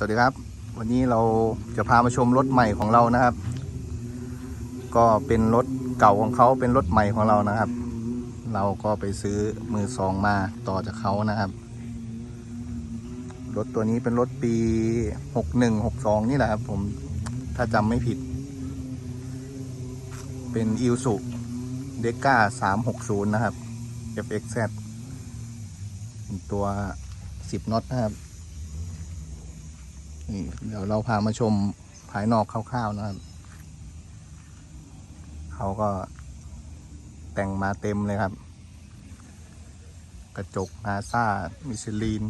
สวัสดีครับ วันนี้เราจะพามาชมรถใหม่ของเรานะครับ ก็เป็นรถเก่าของเขาเป็นรถใหม่ของเรานะครับ เราก็ไปซื้อมือสองมาต่อจากเขานะครับ รถตัวนี้เป็นรถปี 61 62 นี่แหละครับ ผมถ้าจำไม่ผิด เป็นอิ s สุเดก้า360 นะครับ FXZ เป็นตัว 10น็อตนะครับ นี่เดี๋ยวเราพามาชมภายนอกคร่าวๆนะครับ เขาก็แต่งมาเต็มเลยครับ กระจกนาซามิชลิน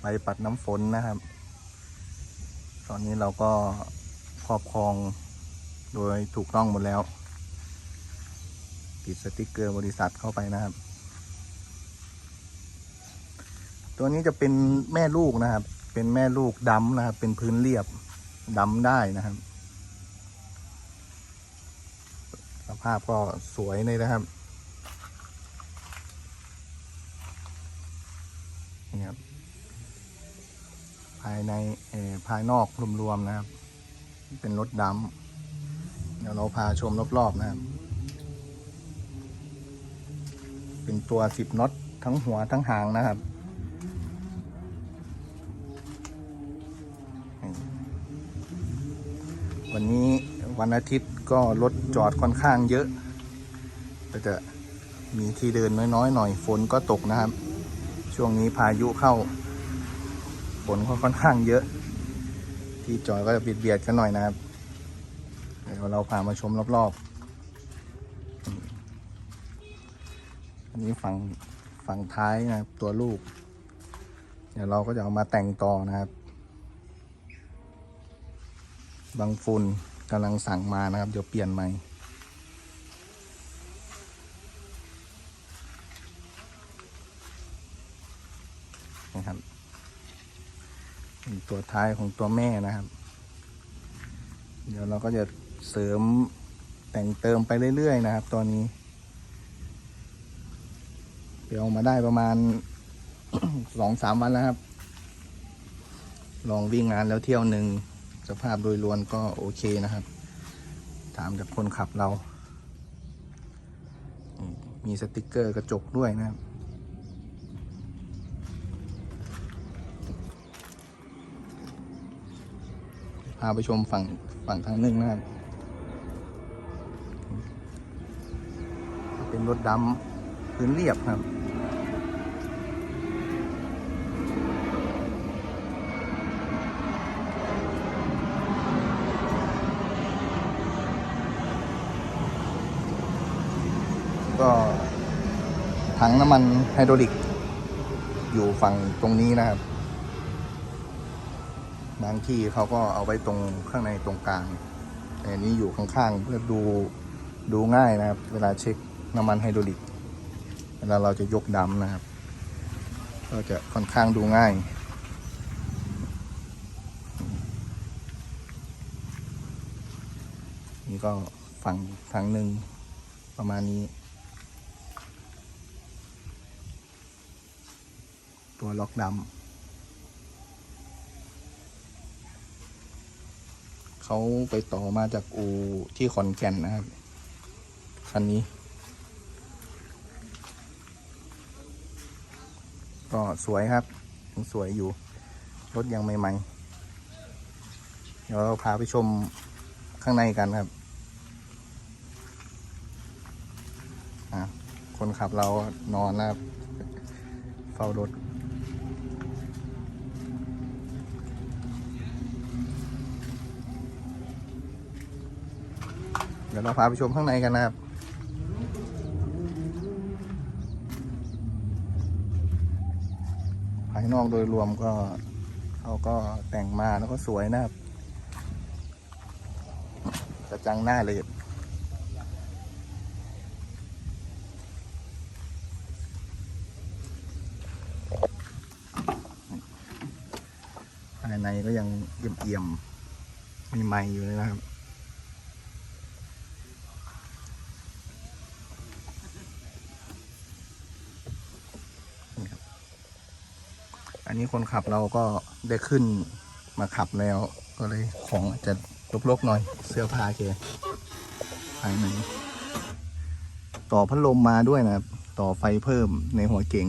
ใบปัดน้ำฝนนะครับ ตอนนี้เราก็ครอบครองโดยถูกต้องหมดแล้ว ติดสติกเกอร์บริษัทเข้าไปนะครับ ตัวนี้จะเป็นแม่ลูกนะครับ เป็นแม่ลูกดำนะครับ เป็นพื้นเรียบดำได้นะครับ สภาพก็สวยเลยนะครับนี่ครับ ภายในภายนอกรวมๆนะครับ เป็นรถดำเดี๋ยวเราพาชมรอบๆนะครับ เป็นตัวสิบน็อตทั้งหัวทั้งหางนะครับ วันนี้วันอาทิตย์ก็รถจอดค่อนข้างเยอะ ก็จะมีที่เดินน้อยๆหน่อยฝนก็ตกนะครับ ช่วงนี้พายุเข้าฝนก็ค่อนข้างเยอะ ที่จอดก็จะเบียดๆกันหน่อยนะครับเดี๋ยวเราพามาชมรอบๆ อันนี้ฝั่งฝั่งท้ายนะครับตัวลูก เดี๋ยวเราก็จะเอามาแต่งต่อนะครับ บางฝุ่นกำลังสั่งมานะครับ เดี๋ยวเปลี่ยนใหม่ นะครับตัวท้ายของตัวแม่นะครับ เดี๋ยวเราก็จะเสริมแต่งเติมไปเรื่อยๆ นะครับ ตอนนี้เดี๋ยวออกมาได้ประมาณสองสามวันแล้วครับ ลองวิ่งงานแล้วเที่ยวหนึ่ง สภาพโดยรวมก็โอเคนะครับ ถามจากคนขับเรา มีสติกเกอร์กระจกด้วยนะครับพาไปชมฝั่งฝั่งทางหนึ่งนะครับ เป็นรถดำพื้นเรียบครับ ก็ถัง น้ำมันไฮดรอลิก อยู่ฝั่งตรงนี้นะครับ บางที่เขาก็เอาไว้ตรงข้างในตรงกลางแต่นี้อยู่ข้างๆเพื่อดูดูง่ายนะครับ เวลาเช็คน้ำมันไฮดรอลิก เวลาเราจะยกดำนะครับ ก็จะค่อนข้างดูง่ายนี่ก็ฝั่งทางหนึ่งประมาณนี้ ตัวล็อกดำเขาไปต่อมาจากอูที่ขอนแก่นนะครับ คันนี้ ก็สวยครับยังสวยอยู่ รถยังใหม่ๆ เดี๋ยวเราพาไปชมข้างในกันครับคนขับเรานอนแล้วครับ เฝ้ารถ ดี๋ยวเราพาไปชมข้างในกันนะครับภายนอกโดยรวมก็เขาก็แต่งมาแล้วก็สวยนะครับกระจังหน้าเลยภายในก็ยังเอี่ยมๆมีไม้อยู่เลยนะครับ นี่ครับอันนี้คนขับเราก็ได้ขึ้นมาขับแล้ว ก็เลยของอาจจะลกๆหน่อย เสื้อผ้าแกภายในต่อพัดลมมาด้วยนะต่อไฟเพิ่มในหัวเก๋ง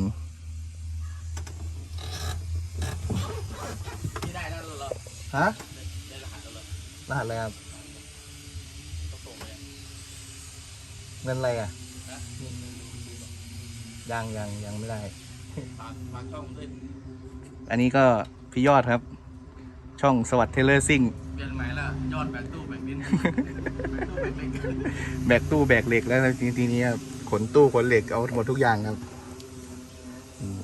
ฮะได้รหัสอะไรครับเงินอะไรอะยังยังยังไม่ได้ องด้วยอันนี้ก็พี่ยอดครับ ช่องสวัสดิ์เทเลอร์ซิ่งเปลี่ยนใหม่แล้วยอดแบกตู้แบกดินแบกตู้แบกเหล็กแบกตู้แบกเหล็กแล้วจริงๆนี้ขนตู้ขนเหล็กเอาหมดทุกอย่างครับอืม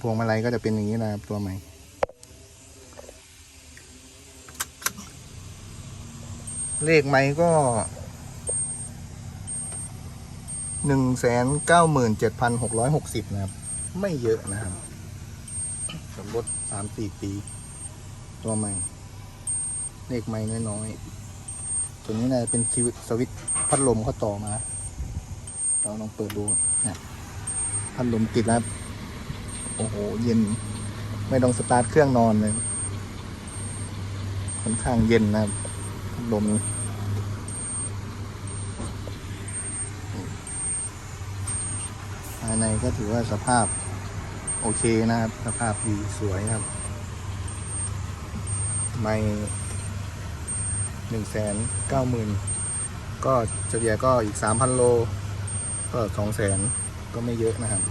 พวงมาลัยก็จะเป็นอย่างนี้นะครับตัวใหม่เลขไม้ก็ หนึ่งแสนเก้าหมื่นเจ็ดพันหกร้อยหกสิบนะครับ ไม่เยอะนะครับสำรถสามสี่ปี ตัวใหม่ เลขไม้น้อยๆ ตัวนี้นะเป็นคิวสวิตพัดลมเขาต่อมา เราลองเปิดดูเนี่ยพัดลมติดแล้ว โอ้โห เย็น ไม่ต้องสตาร์ทเครื่องนอนเลย ค่อนข้างเย็นนะครับพัดลม ภายในก็ถือว่าสภาพโอเคนะครับ สภาพดีสวยครับ ไม่หนึ่งแสนเก้าหมื่นก็เฉลี่ยก็อีกสามพันโล ก็สองแสนก็ไม่เยอะนะครับ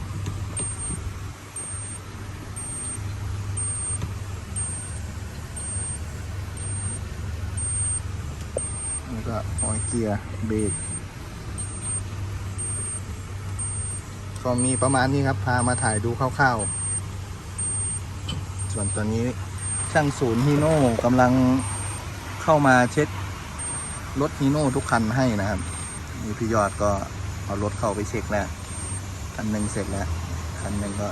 แล้วก็ออยเกียร์เบรก ก็มีประมาณนี้ครับ พามาถ่ายดูคร่าวๆ ส่วนตัวนี้ช่างศูนย์ฮีโน่กำลังเข้ามาเช็ครถฮีโน่ทุกคันให้นะครับนี่พี่ยอดก็เอารถเข้าไปเช็คแล้วคันหนึ่งเสร็จแล้วคันหนึ่งก็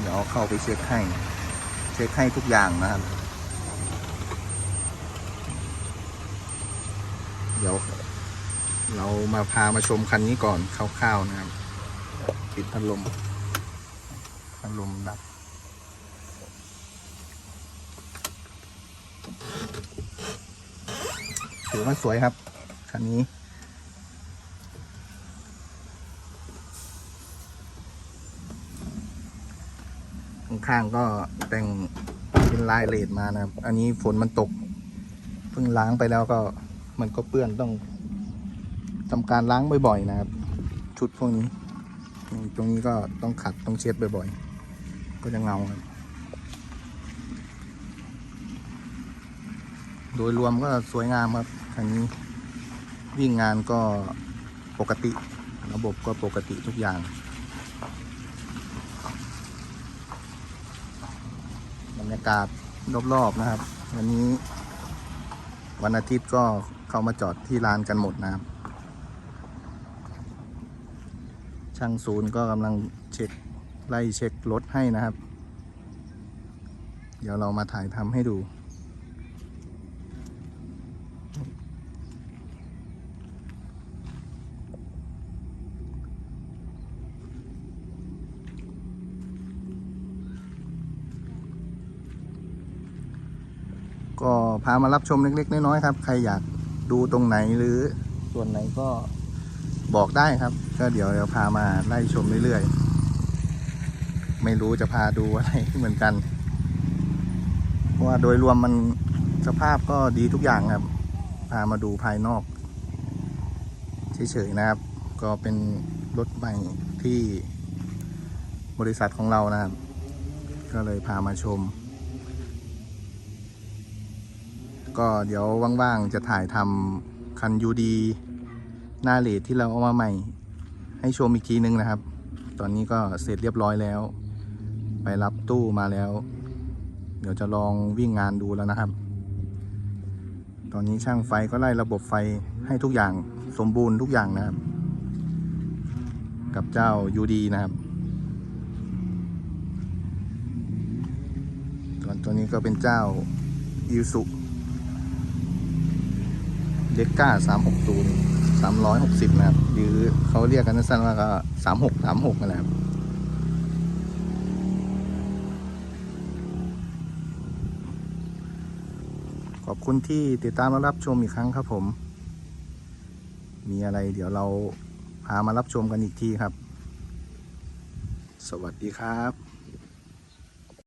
เดี๋ยวเข้าไปเช็คให้ เช็คให้ทุกอย่างนะครับ เดี๋ยวเรามาพามาชมคันนี้ก่อนคร่าวๆนะครับ ปิดพัดลมพัดลมดับถือว่าสวยครับ คันนี้ข้างๆก็แต่งเป็นลายเลดมานะครับ อันนี้ฝนมันตก เพิ่งล้างไปแล้วก็มันก็เปื้อนต้องทำการล้างบ่อยๆนะครับ ชุดพวกนี้ ตรงนี้ก็ต้องขัดต้องเช็ดบ่อยๆ ก็จะเงาครับโดยรวมก็สวยงามครับคันนี้วิ่งงานก็ปกติ ระบบก็ปกติทุกอย่าง บรรยากาศรอบๆนะครับ วันนี้วันอาทิตย์ก็เข้ามาจอดที่ลานกันหมดนะครับ ช่างศูนย์ก็กำลังเช็คไล่เช็ครถให้นะครับ เดี๋ยวเรามาถ่ายทำให้ดู ก็พามารับชมเล็ก ๆ น้อย ๆ ครับ ใครอยากดูตรงไหนหรือส่วนไหนก็ บอกได้ครับ ก็เดี๋ยวเดี๋ยวพามาไล่ชมเรื่อยๆ ไม่รู้จะพาดูอะไรเหมือนกันเพราะว่าโดยรวมมันสภาพก็ดีทุกอย่างครับ พามาดูภายนอกเฉยๆนะครับ ก็เป็นรถใหม่ที่บริษัทของเรานะครับ ก็เลยพามาชม ก็เดี๋ยวว่างๆจะถ่ายทำคันยูดี หน้าเลดที่เราเอามาใหม่ ให้ชมอีกทีนึงนะครับ ตอนนี้ก็เสร็จเรียบร้อยแล้ว ไปรับตู้มาแล้ว เดี๋ยวจะลองวิ่งงานดูแล้วนะครับ ตอนนี้ช่างไฟก็ไล่ระบบไฟให้ทุกอย่างสมบูรณ์ทุกอย่างนะครับ กับเจ้ายูดีนะครับส่วนตัวนี้ก็เป็นเจ้าอิวสุเด็กก้าสามหกศูน สามร้อยหกสิบนะครับหรือเขาเรียกกันสั้นๆว่าก็สามหกสามหกนั่นแหละครับขอบคุณที่ติดตามและรับชมอีกครั้งครับผม มีอะไรเดี๋ยวเราพามารับชมกันอีกทีครับ สวัสดีครับ